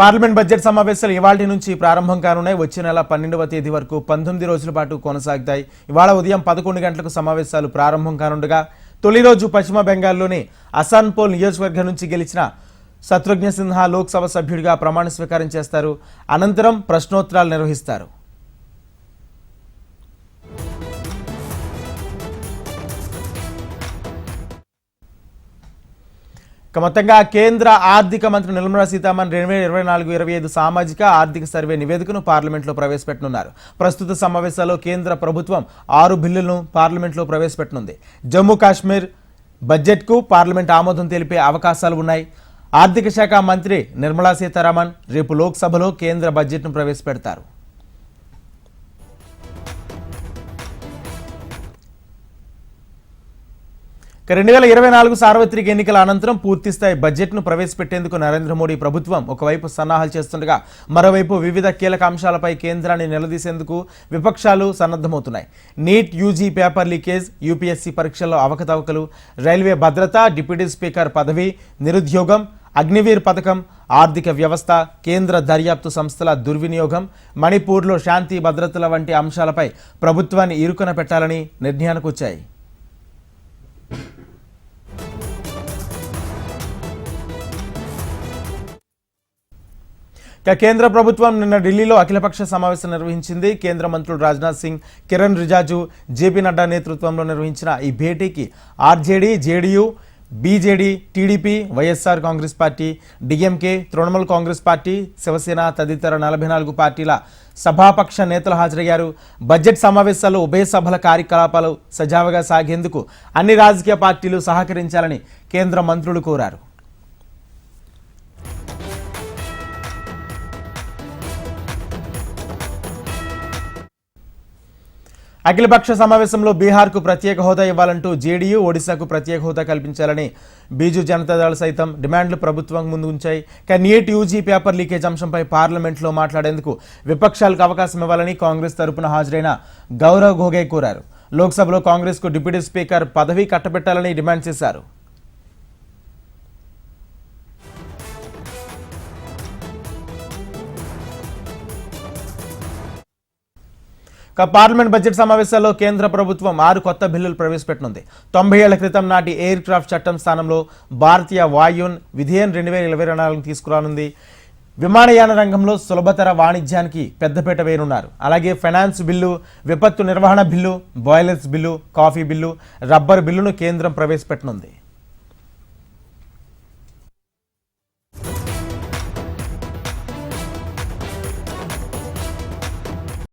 Parliament budget సమావేశాలు ఇవాళ నుంచి ప్రారంభం కానున్నాయి. వచ్చే నెల పన్నెండవ తేదీ వరకు పంతొమ్మిది రోజుల పాటు కొనసాగుతాయి. ఇవాళ ఉదయం పదకొండు గంటలకు సమావేశాలు ప్రారంభం కానుండగా తొలి రోజు పశ్చిమ బెంగాల్లోని అసాన్పోల్ నియోజకవర్గం నుంచి గెలిచిన శత్రుఘ్న సిన్హా లోక్సభ సభ్యుడిగా ప్రమాణ స్వీకారం చేస్తారు. అనంతరం ప్రశ్నోత్తరాలు నిర్వహిస్తారు. ఇక మొత్తంగా కేంద్ర ఆర్థిక మంత్రి నిర్మలా సీతారామన్ రెండు వేల ఇరవై నాలుగు ఇరవై ఐదు సామాజిక ఆర్థిక సర్వే నివేదికను పార్లమెంట్లో ప్రవేశపెట్టనున్నారు. ప్రస్తుత సమావేశాల్లో కేంద్ర ప్రభుత్వం ఆరు బిల్లులను పార్లమెంట్లో ప్రవేశపెట్టనుంది. జమ్మూ కాశ్మీర్ బడ్జెట్కు పార్లమెంట్ ఆమోదం తెలిపే అవకాశాలు ఉన్నాయి. ఆర్థిక శాఖ మంత్రి నిర్మలా సీతారామన్ రేపు లోక్సభలో కేంద్ర బడ్జెట్ను ప్రవేశపెడతారు. రెండు వేల ఇరవై నాలుగు సార్వత్రిక ఎన్నికల అనంతరం పూర్తిస్థాయి బడ్జెట్ను ప్రవేశపెట్టేందుకు నరేంద్ర మోడీ ప్రభుత్వం ఒకవైపు సన్నాహాలు చేస్తుండగా మరోవైపు వివిధ కీలక అంశాలపై కేంద్రాన్ని నిలదీసేందుకు విపక్షాలు సన్నద్ధమవుతున్నాయి. NEET UG paper leakage UPSC పరీక్షల్లో అవకతవకలు రైల్వే భద్రత డిప్యూటీ స్పీకర్ పదవి నిరుద్యోగం అగ్నివీర్ పథకం ఆర్థిక వ్యవస్థ కేంద్ర దర్యాప్తు సంస్థల దుర్వినియోగం మణిపూర్లో శాంతి భద్రతల వంటి అంశాలపై ప్రభుత్వాన్ని ఇరుకున పెట్టాలని నిర్ణయానికి వచ్చాయి కేంద్ర ప్రభుత్వం నిన్న ఢిల్లీలో అఖిలపక్ష సమావేశం నిర్వహించింది. కేంద్ర మంత్రులు రాజ్నాథ్ సింగ్ కిరణ్ రిజాజు జేపీ నడ్డా నేతృత్వంలో నిర్వహించిన ఈ భేటీకి RJD JDU BJD TDP YSR Congress party DMK Trinamool Congress party Shiv Sena తదితర నలభై నాలుగు పార్టీల సభాపక్ష నేతలు హాజరయ్యారు. బడ్జెట్ సమావేశాల్లో ఉభయ సభల కార్యకలాపాలు సజావుగా సాగేందుకు అన్ని రాజకీయ పార్టీలు సహకరించాలని కేంద్ర మంత్రులు కోరారు. అఖిలపక్ష సమావేశంలో బీహార్కు ప్రత్యేక హోదా ఇవ్వాలంటూ జేడీయూ ఒడిశాకు ప్రత్యేక హోదా కల్పించాలని బీజు జనతాదళ సైతం డిమాండ్లు ప్రభుత్వం ముందు ఉంచాయి. కానీ నీట్ యూజీ పేపర్ లీకేజ్ అంశంపై పార్లమెంట్లో మాట్లాడేందుకు విపక్షాలకు అవకాశం ఇవ్వాలని కాంగ్రెస్ తరపున హాజరైన గౌరవ్ గోగే కోరారు. లోక్సభలో కాంగ్రెస్కు డిప్యూటీ స్పీకర్ పదవి కట్టబెట్టాలని డిమాండ్ చేశారు. పార్లమెంట్ బడ్జెట్ సమావేశాల్లో కేంద్ర ప్రభుత్వం ఆరు కొత్త బిల్లులు ప్రవేశపెట్టనుంది. తొంభై ఏళ్ళ క్రితం నాటి ఎయిర్ క్రాఫ్ట్ చట్టం స్థానంలో భారతీయ వాయున్ విధేయన్ రెండు వేల ఇరవై నాలుగు తీసుకురానుంది. విమానయాన రంగంలో సులభతర వాణిజ్యానికి పెద్దపీట వేయనున్నారు. అలాగే ఫైనాన్స్ బిల్లు విపత్తు నిర్వహణ bill boilers bill coffee bill rubber బిల్లును కేంద్రం ప్రవేశపెట్టనుంది.